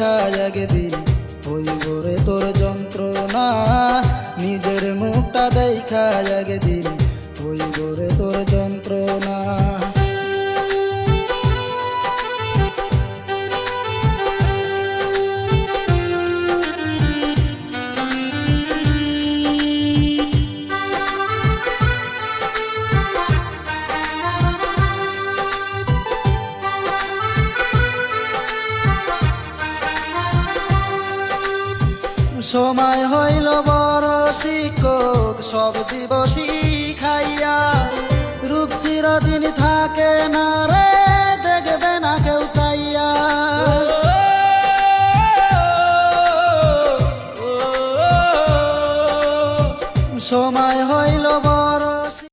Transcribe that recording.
মুখটা দেখা একদিন ওই রে তোর যন্ত্রণা নিজের মুখটা দেখা একদিন ওই রে তোর সময় হইল বড় শিক্ষক, সব দিবসী খাইয়া। রূপ চিরদিন থাকে না রে, দেখবে না কেউ চাইয়া। সময় হইল